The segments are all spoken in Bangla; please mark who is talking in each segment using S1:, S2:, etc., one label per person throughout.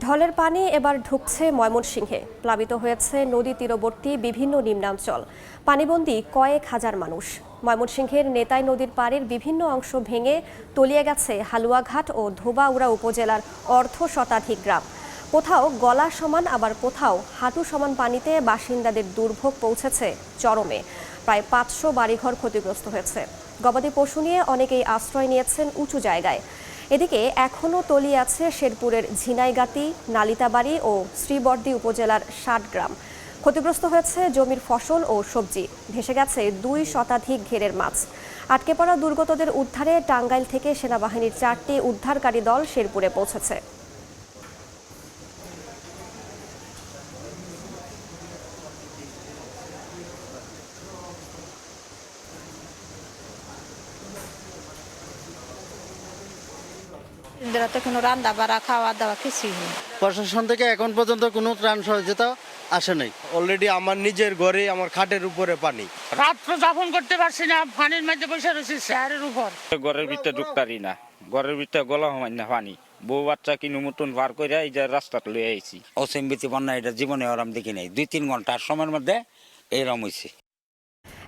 S1: ঢলের পানি এবার ঢুকছে ময়মনসিংহে। প্লাবিত হয়েছে নদী তীরবর্তী বিভিন্ন নিম্নাঞ্চল। পানিবন্দী কয়েক হাজার মানুষ। ময়মনসিংহের নেতাই নদীর পাড়ের বিভিন্ন অংশ ভেঙে তলিয়ে গেছে হালুয়াঘাট ও ধোবাউড়া উপজেলার অর্ধ শতাধিক গ্রাম। কোথাও গলা সমান, আবার কোথাও হাঁটু সমান পানিতে বাসিন্দাদের দুর্ভোগ পৌঁছেছে চরমে। প্রায় পাঁচশো বাড়িঘর ক্ষতিগ্রস্ত হয়েছে। গবাদি পশু নিয়ে অনেকেই আশ্রয় নিয়েছেন উঁচু জায়গায়। এদিকে এখনও তলি আছে শেরপুরের ঝিনাইগাতি, নালিতাবাড়ি ও শ্রীবর্দী উপজেলার ষাট গ্রাম ক্ষতিগ্রস্ত হয়েছে জমির ফসল ও সবজি। ভেসে গেছে দুই শতাধিক ঘেরের মাছ। আটকে পড়া দুর্গতদের উদ্ধারে টাঙ্গাইল থেকে সেনাবাহিনীর চারটি উদ্ধারকারী দল শেরপুরে পৌঁছেছে।
S2: ইন্দিরা তো কোনো রান্না বাড়া খাওয়া দাওয়া কিছুই নেই।
S3: প্রশাসন থেকে এখন পর্যন্ত কোনো ত্রাণ সহযোগিতা আসে নাই?
S4: অলরেডি আমার নিজের ঘরে আমার খাটের উপরে পানি।
S5: রাত্র যাপন করতে পারছি না পানির মধ্যে বসে রয়েছি চেয়ারের উপর।
S6: ঘরের ভিতরে ঢুকতারি না। ঘরের ভিতরে গলা হমাই না পানি। বউ বাচ্চা কিনু মতন বার করে এই যে রাস্তাটা লয়ে আইছি।
S7: অসীমবিতি বন্যা এটা জীবনে ওরম দেখি নাই। দুই তিন ঘণ্টার সময়ের মধ্যে এইরকম হয়েছে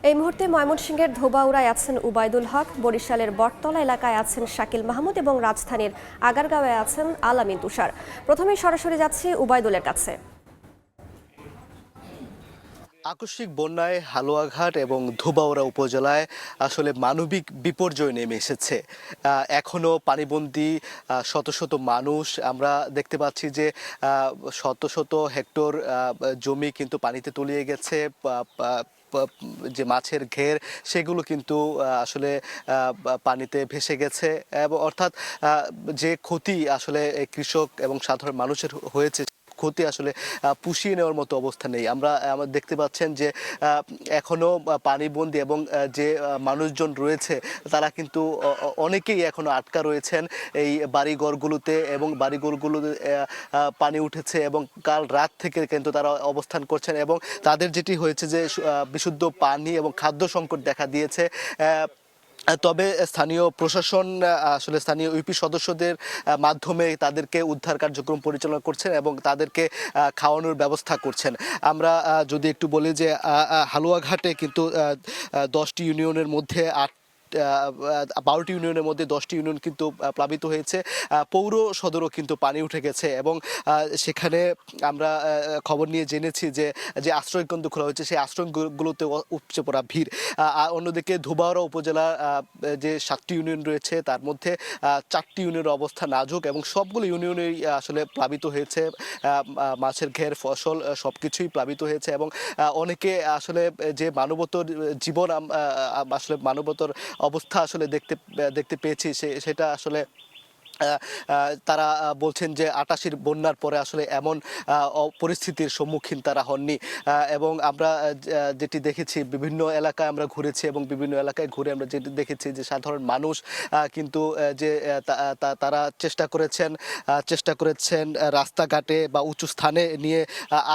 S1: এই মুহূর্তে ময়মনসিংহের ধোবাউড়ায় আছেন উবায়দুল হক, বরিশালের বটতলা এলাকায় আছেন শাকিল মাহমুদ এবং রাজধানীর আগারগাঁওয়ে আছেন আলামিন তুষার। প্রথমে সরাসরি যাচ্ছি উবায়দুলের কাছে।
S8: আকস্মিক বন্যায় হালুয়াঘাট এবং ধোবাউড়া উপজেলায় আসলে মানবিক বিপর্যয় নেমে এসেছে। এখনও এখনও পানিবন্দী শত শত মানুষ, আমরা দেখতে পাচ্ছি যে শত শত হেক্টর জমি কিন্তু পানিতে তলিয়ে গেছে যে মাছের ঘের, সেগুলো কিন্তু আসলে পানিতে ভেসে গেছে। এবং অর্থাৎ যে ক্ষতি আসলে কৃষক এবং সাধারণ মানুষের হয়েছে ক্ষতি আসলে পুষিয়ে নেওয়ার মতো অবস্থা নেই। আমরা আমরা দেখতে পাচ্ছেন যে আহ, এখনও পানিবন্দী এবং যে মানুষজন রয়েছে তারা কিন্তু অনেকেই এখনও আটকা রয়েছেন এই বাড়িঘরগুলোতে এবং বাড়িঘরগুলোতে পানি উঠেছে এবং কাল রাত থেকে কিন্তু তারা অবস্থান করছেন এবং তাদের যেটি হয়েছে যে বিশুদ্ধ পানি এবং খাদ্য সংকট দেখা দিয়েছে তবে স্থানীয় প্রশাসন আসলে স্থানীয় ইউপি সদস্যদের মাধ্যমে তাদেরকে উদ্ধার কার্যক্রম পরিচালনা করছেন এবং তাদেরকে খাওয়ানোর ব্যবস্থা করছেন। আমরা যদি একটু বলি যে হালুয়াঘাটে কিন্তু দশটি ইউনিয়নের মধ্যে আট বারোটি ইউনিয়নের মধ্যে দশটি ইউনিয়ন কিন্তু প্লাবিত হয়েছে। পৌর সদরও কিন্তু পানি উঠে গেছে এবং সেখানে আমরা খবর নিয়ে জেনেছি যে যে আশ্রয়কেন্দ্র খোলা হয়েছে, সেই আশ্রয়গুলোতে উপচে পড়া ভিড়। অন্যদিকে ধুবাওড়া উপজেলার যে সাতটি ইউনিয়ন রয়েছে, তার মধ্যে চারটি ইউনিয়নের অবস্থা নাজুক এবং সবগুলো ইউনিয়নেই আসলে প্লাবিত হয়েছে। মাছের ঘের, ফসল সব কিছুই প্লাবিত হয়েছে এবং অনেকে আসলে যে মানবতর জীবন আসলে মানবতর অবস্থা আসলে দেখতে দেখতে পেয়েছি সে- সেটা আসলে তারা বলছেন যে আটাশির বন্যার পরে আসলে এমন পরিস্থিতির সম্মুখীন তারা হননি। এবং আমরা যেটি দেখেছি, বিভিন্ন এলাকায় আমরা ঘুরেছি এবং বিভিন্ন এলাকায় ঘুরে আমরা যেটি দেখেছি যে সাধারণ মানুষ কিন্তু যে তারা চেষ্টা করেছেন চেষ্টা করেছেন রাস্তাঘাটে বা উঁচু স্থানে নিয়ে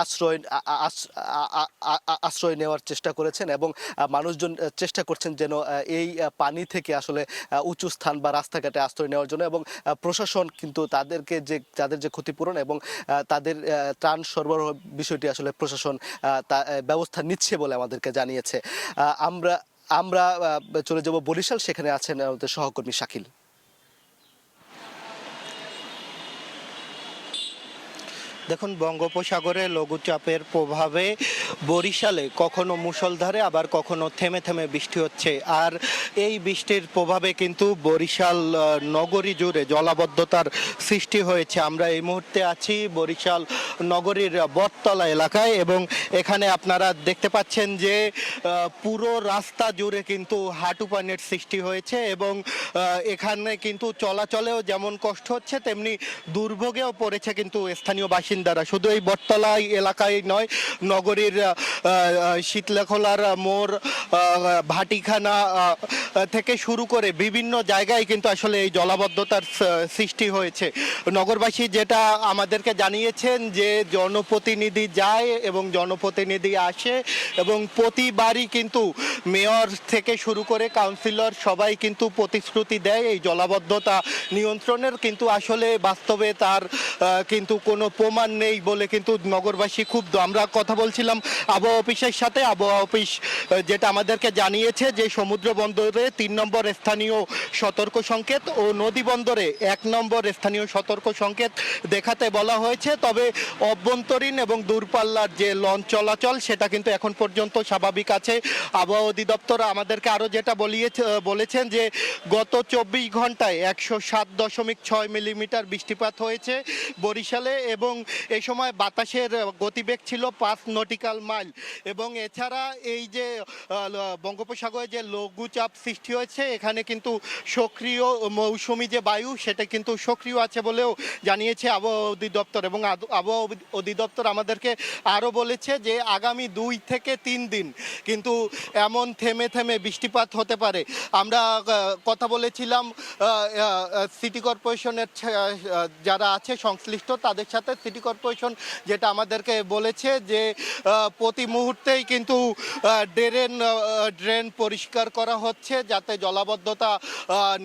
S8: আশ্রয় আশ্রয় নেওয়ার চেষ্টা করেছেন এবং মানুষজন চেষ্টা করছেন যেন এই পানি থেকে আসলে উঁচু স্থান বা রাস্তাঘাটে আশ্রয় নেওয়ার জন্য এবং প্রশাসন কিন্তু তাদেরকে যে, তাদের যে ক্ষতিপূরণ এবং তাদের ত্রাণ সরবরাহ বিষয়টি আসলে প্রশাসন ব্যবস্থা নিচ্ছে বলে আমাদেরকে জানিয়েছে। আমরা আমরা চলে যাব বরিশাল। সেখানে আছেন আমাদের সহকর্মী শাকিল।
S9: দেখুন, বঙ্গোপসাগরে লঘুচাপের প্রভাবে বরিশালে কখনো মুষলধারে, আবার কখনো থেমে থেমে বৃষ্টি হচ্ছে। আর এই বৃষ্টির প্রভাবে কিন্তু বরিশাল নগরী জুড়ে জলাবদ্ধতার সৃষ্টি হয়েছে। আমরা এই মুহূর্তে আছি বরিশাল নগরীর বটতলা এলাকায় এবং এখানে আপনারা দেখতে পাচ্ছেন যে পুরো রাস্তা জুড়ে কিন্তু হাঁটু পানির সৃষ্টি হয়েছে এবং এখানে কিন্তু চলাচলেও যেমন কষ্ট হচ্ছে, তেমনি দুর্ভোগেও পড়েছে কিন্তু স্থানীয় বাসিন্দারা। শুধু এই বটতলা এলাকায় নয়, নগরীর শীতলাখোলার মোড় ভাটিখানা থেকে শুরু করে বিভিন্ন জায়গায় কিন্তু আসলে এই জলাবদ্ধতার সৃষ্টি হয়েছে। নগরবাসী যেটা আমাদেরকে জানিয়েছেন যে জনপ্রতিনিধি যায় এবং জনপ্রতিনিধি আসে এবং প্রতিবারই কিন্তু মেয়র থেকে শুরু করে কাউন্সিলর সবাই কিন্তু প্রতিশ্রুতি দেয় এই জলাবদ্ধতা নিয়ন্ত্রণের। কিন্তু আসলে বাস্তবে তার কিন্তু কোনো প্রমাণ নেই বলে কিন্তু নগরবাসী ক্ষুব্ধ। আমরা কথা বলছিলাম আবহাওয়া অফিসের সাথে। আবহাওয়া অফিস যেটা আমাদেরকে জানিয়েছে যে সমুদ্র বন্দরে তিন নম্বর স্থানীয় সতর্ক সংকেত ও নদী বন্দরে এক নম্বর স্থানীয় সতর্ক সংকেত দেখাতে বলা হয়েছে। তবে অভ্যন্তরীণ এবং দূরপাল্লার যে লঞ্চ চলাচল, সেটা কিন্তু এখন পর্যন্ত স্বাভাবিক আছে। আবহাওয়া অধিদপ্তর আমাদেরকে আরও যেটা বলিয়েছে বলেছেন যে গত চব্বিশ ঘন্টায় একশো সাত দশমিক ছয় মিলিমিটার বৃষ্টিপাত হয়েছে বরিশালে এবং এই সময় বাতাসের গতিবেগ ছিল পাঁচ নটিক্যাল মাইল। এবং এছাড়া এই যে বঙ্গোপসাগরে যে লঘুচাপ সৃষ্টি হয়েছে, এখানে কিন্তু সক্রিয় মৌসুমি যে বায়ু, সেটা কিন্তু সক্রিয় আছে বলেও জানিয়েছে আবহাওয়া অধিদপ্তর। এবং আবহাওয়া অধিদপ্তর আমাদেরকে আরও বলেছে যে, আগামী দুই থেকে তিন দিন কিন্তু এমন থেমে থেমে বৃষ্টিপাত হতে পারে। আমরা কথা বলেছিলাম সিটি কর্পোরেশনের যারা আছে সংশ্লিষ্ট, তাদের সাথে সিটি কর্পোরেশন যেটা আমাদেরকে বলেছে যে প্রতি মুহূর্তেই কিন্তু ড্রেন ড্রেন পরিষ্কার করা হচ্ছে যাতে জলাবদ্ধতা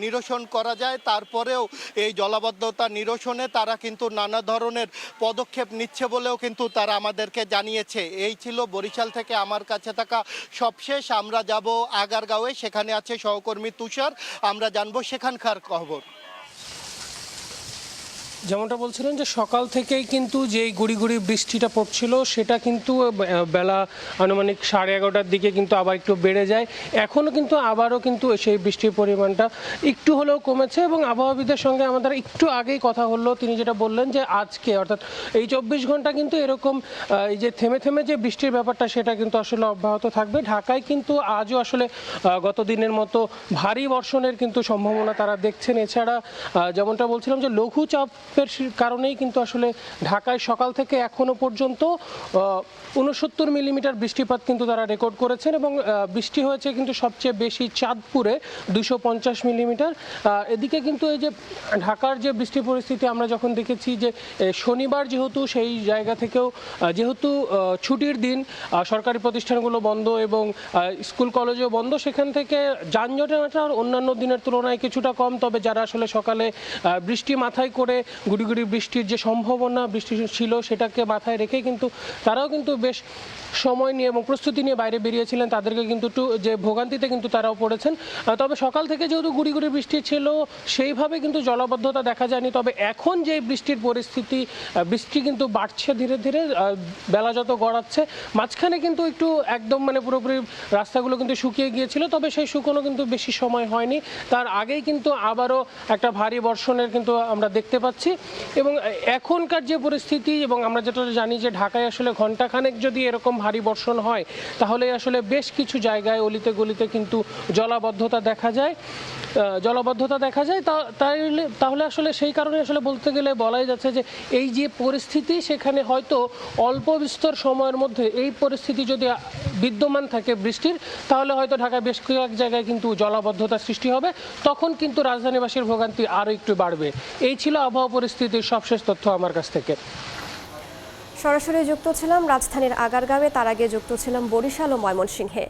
S9: নিরসন করা যায়। তারপরেও এই জলাবদ্ধতা নিরসনে তারা কিন্তু নানা ধরনের পদক্ষেপ নিচ্ছে বলেও কিন্তু তারা আমাদেরকে জানিয়েছে। এই ছিল বরিশাল থেকে আমার কাছে থাকা সবশেষ। আমরা যাব আগারগাঁওয়ে, সেখানে আছে সহকর্মী তুষার। আমরা জানব সেখানকার খবর।
S10: যেমনটা বলছিলেন যে সকাল থেকেই কিন্তু যেই গুড়ি গুড়ি বৃষ্টিটা পড়ছিল, সেটা কিন্তু বেলা আনুমানিক সাড়ে এগারোটার দিকে কিন্তু আবার একটু বেড়ে যায়। এখনও কিন্তু আবারও কিন্তু সেই বৃষ্টির পরিমাণটা একটু হলেও কমেছে এবং আবহাওয়াবিদের সঙ্গে আমাদের একটু আগেই কথা হলো। তিনি যেটা বললেন যে আজকে, অর্থাৎ এই চব্বিশ ঘণ্টা কিন্তু এরকম এই যে থেমে থেমে যে বৃষ্টির ব্যাপারটা, সেটা কিন্তু আসলে অব্যাহত থাকবে। ঢাকায় কিন্তু আজও আসলে গত দিনের মতো ভারী বর্ষণের কিন্তু সম্ভাবনা তারা দেখছেন। এছাড়া যেমনটা বলছিলাম যে লঘুচাপের সি- কারণেই কিন্তু আসলে ঢাকায় সকাল থেকে এখনও পর্যন্ত উনসত্তর মিলিমিটার বৃষ্টিপাত কিন্তু তারা রেকর্ড করেছেন এবং বৃষ্টি হয়েছে কিন্তু সবচেয়ে বেশি চাঁদপুরে দুশো পঞ্চাশ মিলিমিটার। এদিকে কিন্তু এই যে ঢাকার যে বৃষ্টি পরিস্থিতি আমরা যখন দেখেছি যে শনিবার যেহেতু সেই জায়গা থেকেও যেহেতু ছুটির দিন সরকারি প্রতিষ্ঠানগুলো বন্ধ এবং স্কুল কলেজও বন্ধ, সেখান থেকে যানজটাটা অন্যান্য দিনের তুলনায় কিছুটা কম। তবে যারা আসলে সকালে বৃষ্টি মাথায় করে গুড়ি গুড়ি বৃষ্টির যে সম্ভাবনা, বৃষ্টি ছিল সেটাকে মাথায় রেখে কিন্তু তারাও কিন্তু বেশ সময় নিয়ে এবং প্রস্তুতি নিয়ে বাইরে বেরিয়েছিলেন। তাদেরকে কিন্তু একটু যে ভোগান্তিতে কিন্তু তারাও পড়েছেন। তবে সকাল থেকে যেহেতু গুড়ি গুড়ি বৃষ্টি ছিল, সেইভাবে কিন্তু জলাবদ্ধতা দেখা যায়নি। তবে এখন যে বৃষ্টির পরিস্থিতি বৃষ্টি কিন্তু বাড়ছে ধীরে ধীরে বেলা যত গড়াচ্ছে, মাঝখানে কিন্তু একটু একদম মানে পুরোপুরি রাস্তাগুলো কিন্তু শুকিয়ে গিয়েছিল, তবে সেই শুকনো কিন্তু বেশি সময় হয়নি। তার আগেই কিন্তু আবারও একটা ভারী বর্ষণের কিন্তু আমরা দেখতে পাচ্ছি। এবং এখনকার যে পরিস্থিতি এবং আমরা যেটা জানি যে ঢাকায় আসলে ঘন্টাখানেক যদি এরকম ভারী বর্ষণ হয়, তাহলে আসলে বেশ কিছু জায়গায় অলিতে গলিতে কিন্তু জলাবদ্ধতা দেখা যায়। জলাবদ্ধতা দেখা যায়। তা- তাইলে, তাহলে আসলে সেই কারণে আসলে বলতে গেলে বলাই যাচ্ছে যে এই যে পরিস্থিতি সেখানে হয়তো অল্প বিস্তর সময়ের মধ্যে এই পরিস্থিতি যদি বিদ্যমান থাকে বৃষ্টির, তাহলে হয়তো ঢাকায় বেশ কয়েক জায়গায় কিন্তু জলাবদ্ধতা সৃষ্টি হবে। তখন কিন্তু রাজধানীবাসীর ভোগান্তি আরও একটু বাড়বে। এই ছিল আবহাওয়া পরিস্থিতির সবশেষ তথ্য আমার কাছ থেকে।
S1: সরাসরি যুক্ত ছিলাম রাজধানীর আগারগাঁওয়ে, তার আগে যুক্ত ছিলাম বরিশাল ও ময়মনসিংহে।